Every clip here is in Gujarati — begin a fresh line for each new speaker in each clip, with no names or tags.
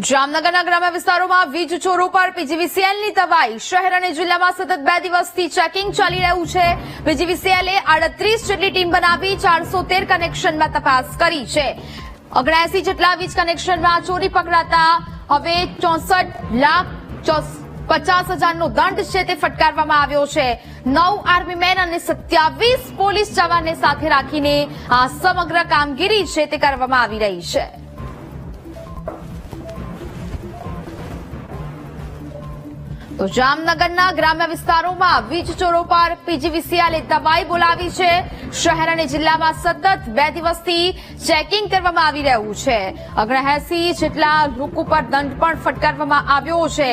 જામનગરના ગ્રામ્ય વિસ્તારોમાં વીજ ચોરો પર પીજીવીસીએલની તવાઈ. શહેર અને જિલ્લામાં સતત બે દિવસથી ચેકિંગ ચાલી રહ્યું છે. પીજીવીસીએલે આડત્રીસ જેટલી ટીમ બનાવી ચારસો તેર કનેક્શનમાં તપાસ કરી છે. ઓગણસી જેટલા વીજ કનેક્શનમાં ચોરી પકડાતા હવે ચોસઠ લાખ ચોસ- પચાસ હજારનો દંડ છે તે ફટકારવામાં આવ્યો છે. નવ આર્મી મેન અને સત્યાવીસ પોલીસ જવાનને સાથે રાખીને આ સમગ્ર કામગીરી છે તે કરવામાં આવી રહી છે. તો જામનગરના ગ્રામ્ય વિસ્તારોમાં વીજ ચોરો પર પીજીવીસીએલે દબાઈ બોલાવી છે. શહેર અને જિલ્લામાં સતત બે દિવસથી ચેકિંગ કરવામાં આવી રહ્યું છે. અગ્રહેસી જેટલા લોકો પર દંડ પણ ફટકારવામાં આવ્યો છે.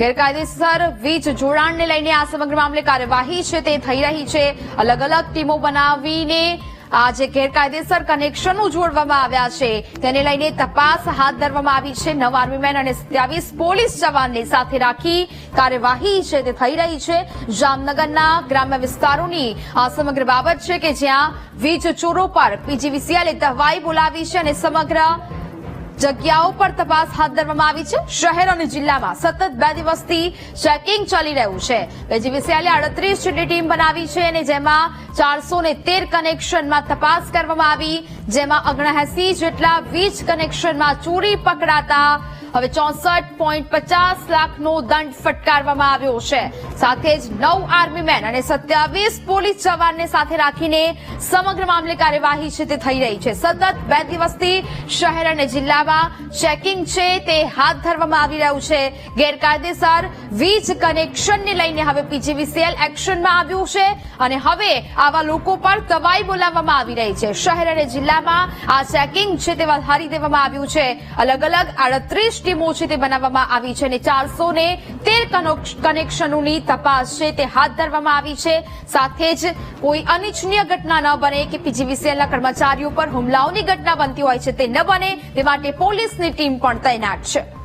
ગેરકાયદેસર વીજ જોડાણને લઈને આ સમગ્ર મામલે કાર્યવાહી છે, તે થઈ રહી છે. અલગ અલગ ટીમો બનાવીને આ જે ગેરકાયદેસર કનેક્શનો જોડવામાં આવ્યા છે. તેને લઈને તપાસ હાથ ધરવામાં આવી છે. નવ આર્મીમેન અને સત્યાવીસ પોલીસ જવાનને સાથે રાખી કાર્યવાહી છે તે થઈ રહી છે. જામનગરના ગ્રામ્ય વિસ્તારોની આ સમગ્ર બાબત છે કે જ્યાં વીજ ચોરો પર પીજીવીસીએલે દવાઈ બોલાવી છે અને સમગ્ર જગ્યાઓ પર તપાસ હાથ ધરવામાં આવી છે. શહેર અને જિલ્લામાં સતત બે દિવસથી ચેકિંગ ચાલી રહ્યું છે. પીજીવીસીએલે અડત્રીસ જેટલી ટીમ બનાવી છે અને જેમાં ચારસો ને તેર કનેક્શનમાં તપાસ કરવામાં આવી, જેમાં ઓગણએસી જેટલા વીજ કનેક્શનમાં ચોરી પકડાતા હવે ચોસઠ પોઈન્ટ પચાસ લાખનો દંડ ફટકારવામાં આવ્યો છે. સાથે જ નવ આર્મી મેન અને સત્યાવીસ પોલીસ જવાનને સાથે રાખીને સમગ્ર મામલે કાર્યવાહી છે તે થઈ રહી છે. સતત બે દિવસથી શહેર અને જિલ્લામાં ચેકિંગ છે તે હાથ ધરવામાં આવી રહ્યું છે. ગેરકાયદેસર વીજ કનેક્શનને લઈને હવે પીજીવીસીએલ એક્શનમાં આવ્યું છે અને હવે આવા લોકો પર તવાઈ બોલાવવામાં આવી રહી છે. શહેર અને જિલ્લામાં આ ચેકિંગ છે તે વધારી દેવામાં આવ્યું છે. અલગ અલગ આડત્રીસ ટીમો છે તે બનાવવામાં આવી છે અને ચારસો ને તેર કનેક્શનોની તપાસ છે તે હાથ ધરવામાં આવી છે. સાથે જ કોઈ અનિચ્છનીય ઘટના ન બને કે પીજીવીસીએલના કર્મચારીઓ પર હુમલાઓની ઘટના બનતી હોય છે તે ન બને તે માટે પોલીસની ટીમ પણ તૈનાત છે.